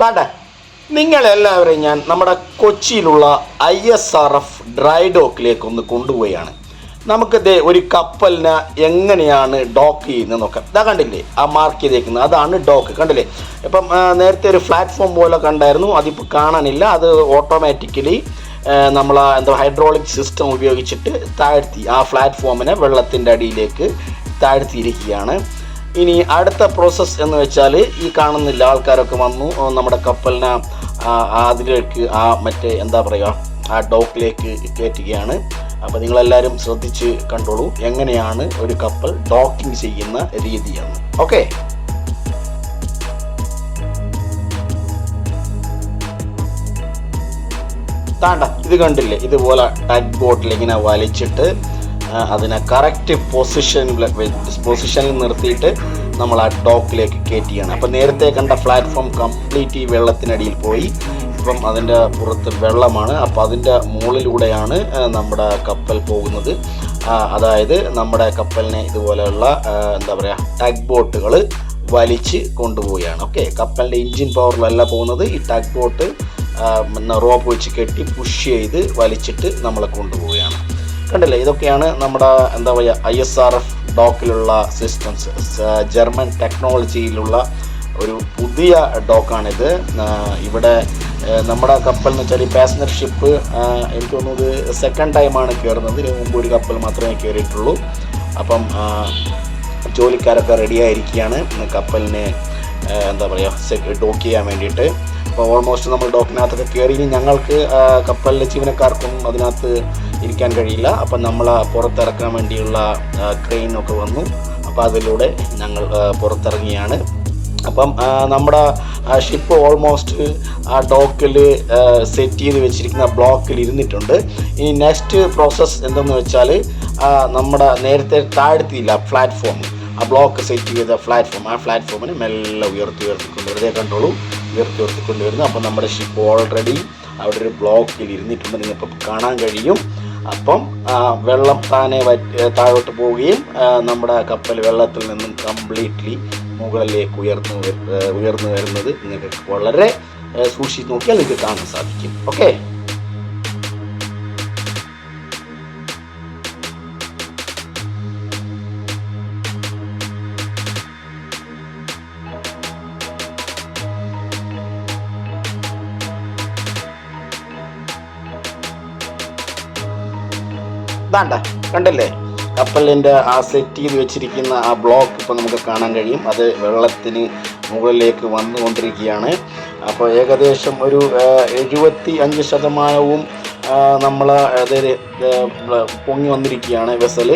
വേണ്ട? നിങ്ങളെല്ലാവരെയും ഞാൻ നമ്മുടെ കൊച്ചിയിലുള്ള I S R F dry ഡോക്കിലേക്ക് ഒന്ന് കൊണ്ടുപോവുകയാണ് നമുക്ക് ദേ ഒരു കപ്പലിനെ എങ്ങനെയാണ് ഡോക്ക് ചെയ്യുന്നത് നോക്കാം. ഇതാ കണ്ടില്ലേ? ആ മാർക്ക് ചെയ്തേക്കുന്നത്. അതാണ് ഡോക്ക്. കണ്ടില്ലേ? ഇപ്പം നേരത്തെ ഒരു പ്ലാറ്റ്ഫോം പോലെ കണ്ടായിരുന്നു. അതിപ്പോൾ കാണാനില്ല. അത് ഓട്ടോമാറ്റിക്കലി നമ്മൾ എന്താ ഹൈഡ്രോളിക് സിസ്റ്റം ഉപയോഗിച്ചിട്ട് താഴ്ത്തി ആ പ്ലാറ്റ്ഫോമിനെ വെള്ളത്തിന്റെ അടിയിലേക്ക് താഴ്ത്തിയിരിക്കുകയാണ്. ഇനി അടുത്ത പ്രോസസ്സ് എന്ന് വെച്ചാൽ ഈ കാണുന്നില്ല ആൾക്കാരൊക്കെ വന്നു. നമ്മുടെ കപ്പലിനെ അതിലേക്ക് ആ മറ്റേ എന്താ പറയുക ആ ഡോക്കിലേക്ക് കയറ്റുകയാണ്. അപ്പോൾ നിങ്ങളെല്ലാവരും ശ്രദ്ധിച്ച് കണ്ടോളൂ എങ്ങനെയാണ് ഒരു കപ്പൽ ഡോക്കിംഗ് ചെയ്യുന്ന രീതിയാണ് ഓക്കെ താണ്ട ഇത് കണ്ടില്ലേ? ഇതുപോലെ ടാഗ് ബോട്ടിൽ ഇങ്ങനെ വലിച്ചിട്ട് അതിനെ കറക്റ്റ് പൊസിഷനിൽ പൊസിഷനിൽ നിർത്തിയിട്ട് നമ്മൾ ആ ഡോക്കിലേക്ക് കയറ്റിയാണ് അപ്പം നേരത്തെ കണ്ട പ്ലാറ്റ്ഫോം കംപ്ലീറ്റ് ഈ വെള്ളത്തിനടിയിൽ പോയി. ഇപ്പം അതിന്റെ പുറത്ത് വെള്ളമാണ്. അപ്പോൾ അതിന്റെ മുകളിലൂടെയാണ് നമ്മുടെ കപ്പൽ പോകുന്നത്. അതായത് നമ്മുടെ കപ്പലിനെ ഇതുപോലെയുള്ള എന്താ പറയുക ടഗ് ബോട്ടുകൾ വലിച്ച് കൊണ്ടുപോവുകയാണ്. ഓക്കെ കപ്പലിന്റെ എഞ്ചിൻ പവറിലല്ല പോകുന്നത്. ഈ ടഗ് ബോട്ട് റോപ്പ് വെച്ച് കെട്ടി പുഷ് ചെയ്ത് വലിച്ചിട്ട് നമ്മളെ കൊണ്ടുപോവുകയാണ്. കണ്ടില്ലേ? ഇതൊക്കെയാണ് നമ്മുടെ എന്താ പറയുക ഐ എസ് ആർ എഫ് ഡോക്കിലുള്ള സിസ്റ്റംസ് ജർമ്മൻ ടെക്നോളജിയിലുള്ള ഒരു പുതിയ ഡോക്കാണിത്. ഇവിടെ നമ്മുടെ കപ്പൽ എന്ന് വെച്ചാൽ ഈ പാസഞ്ചർ ഷിപ്പ് എനിക്ക് തോന്നുന്നത് സെക്കൻഡ് ടൈമാണ് കയറുന്നത് ഇതിനു മുമ്പ് ഒരു കപ്പൽ മാത്രമേ കയറിയിട്ടുള്ളൂ അപ്പം ജോലിക്കാരൊക്കെ റെഡിയായിരിക്കുകയാണ് കപ്പലിനെ എന്താ പറയുക ഡോക്ക് ചെയ്യാൻ വേണ്ടിയിട്ട്. അപ്പോൾ ഓൾമോസ്റ്റ് നമ്മൾ ഡോക്കിനകത്തൊക്കെ കയറി ഇനി ഞങ്ങൾക്ക് കപ്പലിലെ ജീവനക്കാർക്കൊന്നും അതിനകത്ത് ഇരിക്കാൻ കഴിയില്ല. അപ്പം നമ്മൾ പുറത്തിറക്കാൻ വേണ്ടിയുള്ള ക്രെയിനൊക്കെ വന്നു. അപ്പോൾ അതിലൂടെ ഞങ്ങൾ പുറത്തിറങ്ങിയാണ്. അപ്പം നമ്മുടെ ഷിപ്പ് ഓൾമോസ്റ്റ് ആ ഡോക്കിൽ സെറ്റ് ചെയ്ത് വെച്ചിരിക്കുന്ന ബ്ലോക്കിൽ ഇരുന്നിട്ടുണ്ട്. ഇനി നെക്സ്റ്റ് പ്രോസസ്സ് എന്തെന്ന് വെച്ചാൽ നമ്മുടെ നേരത്തെ താഴ്ത്തിയില്ല പ്ലാറ്റ്ഫോം ആ ബ്ലോക്ക് സെറ്റ് ചെയ്ത പ്ലാറ്റ്ഫോം ആ പ്ലാറ്റ്ഫോമിനെ മെല്ലെ ഉയർത്തി ഉയർത്തിക്കൊണ്ട് വെറുതെ കണ്ടോളൂ. ഉയർത്തി ഉയർത്തിക്കൊണ്ട് വരുന്നു. അപ്പം നമ്മുടെ ഷിപ്പ് ഓൾറെഡി അവിടെ ഒരു ബ്ലോക്കിൽ ഇരുന്നിട്ടുണ്ട്. നിങ്ങൾക്കിപ്പോൾ കാണാൻ കഴിയും. അപ്പം വെള്ളം താനെ താഴോട്ട് പോവുകയും നമ്മുടെ കപ്പൽ വെള്ളത്തിൽ നിന്നും കംപ്ലീറ്റ്ലി മുകളിലേക്ക് ഉയർന്നു ഉയർന്നു വരുന്നത് നിങ്ങൾക്ക് വളരെ സൂക്ഷിച്ച് നോക്കിയാൽ നിങ്ങൾക്ക് കാണാൻ സാധിക്കും. ഓക്കെ ഇതാണ്ട കണ്ടല്ലേ? കപ്പലിന്റെ ആ സെറ്റ് ചെയ്ത് വെച്ചിരിക്കുന്ന ആ ബ്ലോക്ക് ഇപ്പോൾ നമുക്ക് കാണാൻ കഴിയും. അത് വെള്ളത്തിന് മുകളിലേക്ക് വന്നുകൊണ്ടിരിക്കുകയാണ്. അപ്പോൾ ഏകദേശം ഒരു എഴുപത്തി അഞ്ച് ശതമാനവും നമ്മൾ അതായത് പൊങ്ങി വന്നിരിക്കുകയാണ് വെസൽ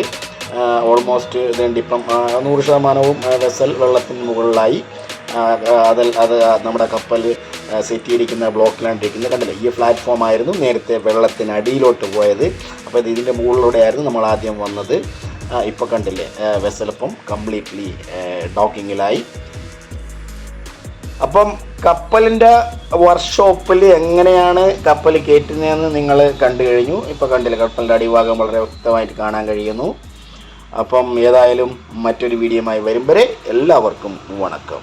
ഓൾമോസ്റ്റ് ഇപ്പം നൂറ് ശതമാനവും വെസൽ വെള്ളത്തിന് മുകളിലായി. അതിൽ അത് നമ്മുടെ കപ്പൽ സെറ്റ് ചെയ്തിരിക്കുന്ന ബ്ലോക്കിലാണ് ഇരിക്കുന്നത് കണ്ടില്ലേ ഈ പ്ലാറ്റ്ഫോം ആയിരുന്നു നേരത്തെ വെള്ളത്തിനടിയിലോട്ട് പോയത്. അപ്പോൾ ഇത് ഇതിന്റെ മുകളിലൂടെ ആയിരുന്നു നമ്മൾ ആദ്യം വന്നത്. ഇപ്പോൾ കണ്ടില്ലേ വെസലിപ്പം കംപ്ലീറ്റ്ലി ഡോക്കിങ്ങിലായി അപ്പം കപ്പലിന്റെ വർക്ക്ഷോപ്പിൽ എങ്ങനെയാണ് കപ്പൽ കയറ്റുന്നതെന്ന് നിങ്ങൾ കണ്ടു കഴിഞ്ഞു. ഇപ്പോൾ കണ്ടില്ല കപ്പലിന്റെ അടിഭാഗം വളരെ വ്യക്തമായിട്ട് കാണാൻ കഴിയുന്നു. അപ്പം ഏതായാലും മറ്റൊരു വീഡിയോയുമായി വരും വരെ എല്ലാവർക്കും വണക്കം.